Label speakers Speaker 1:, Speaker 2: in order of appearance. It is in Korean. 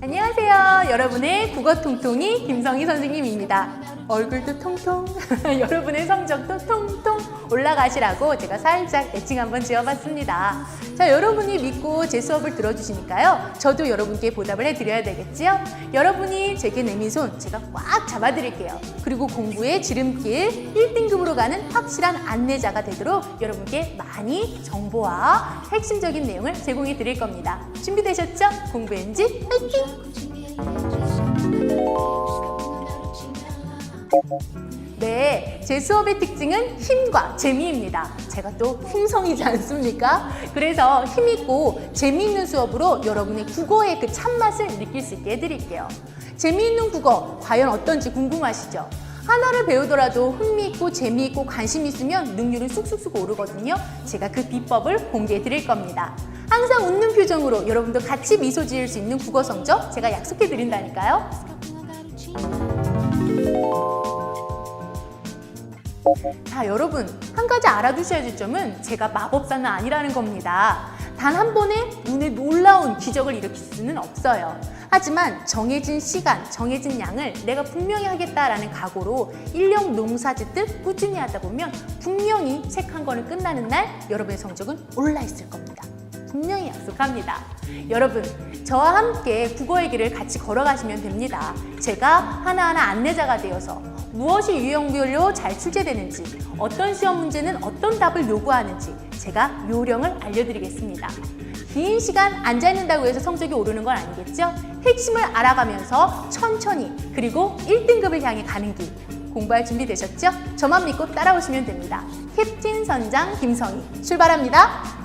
Speaker 1: 안녕하세요. 여러분의 국어 통통이 김성희 선생님입니다. 얼굴도 통통, 여러분의 성적도 통통 올라가시라고 제가 살짝 애칭 한번 지어봤습니다. 자, 여러분이 믿고 제 수업을 들어주시니까요. 저도 여러분께 보답을 해드려야 되겠지요? 여러분이 제게 내민 손 제가 꽉 잡아드릴게요. 그리고 공부의 지름길 1등급으로 가는 확실한 안내자가 되도록 여러분께 많이 정보와 핵심적인 내용을 제공해 드릴 겁니다. 준비되셨죠? 공부 엔진 파이팅! 네, 제 수업의 특징은 힘과 재미입니다. 제가 또 hum성이지 않습니까? 그래서 힘있고 재미있는 수업으로 여러분의 국어의 그 참맛을 느낄 수 있게 해드릴게요. 재미있는 국어, 과연 어떤지 궁금하시죠? 하나를 배우더라도 흥미있고 재미있고 관심 있으면 능률은 쑥쑥쑥 오르거든요. 제가 그 비법을 공개해 드릴 겁니다. 항상 웃는 표정으로 여러분도 같이 미소 지을 수 있는 국어 성적 제가 약속해 드린다니까요. 자, 여러분, 한 가지 알아두셔야 될 점은 제가 마법사는 아니라는 겁니다. 단 한 번에 눈에 놀라운 기적을 일으킬 수는 없어요. 하지만 정해진 시간, 정해진 양을 내가 분명히 하겠다라는 각오로 일년 농사 짓듯 꾸준히 하다 보면 분명히 책 한 권을 끝나는 날 여러분의 성적은 올라 있을 겁니다. 분명히 약속합니다. 여러분, 저와 함께 국어의 길을 같이 걸어가시면 됩니다. 제가 하나하나 안내자가 되어서 무엇이 유형별로 잘 출제되는지, 어떤 시험 문제는 어떤 답을 요구하는지 제가 요령을 알려드리겠습니다. 긴 시간 앉아있는다고 해서 성적이 오르는 건 아니겠죠? 핵심을 알아가면서 천천히 그리고 1등급을 향해 가는 길 공부할 준비 되셨죠? 저만 믿고 따라오시면 됩니다. 캡틴 선장 김성희 출발합니다.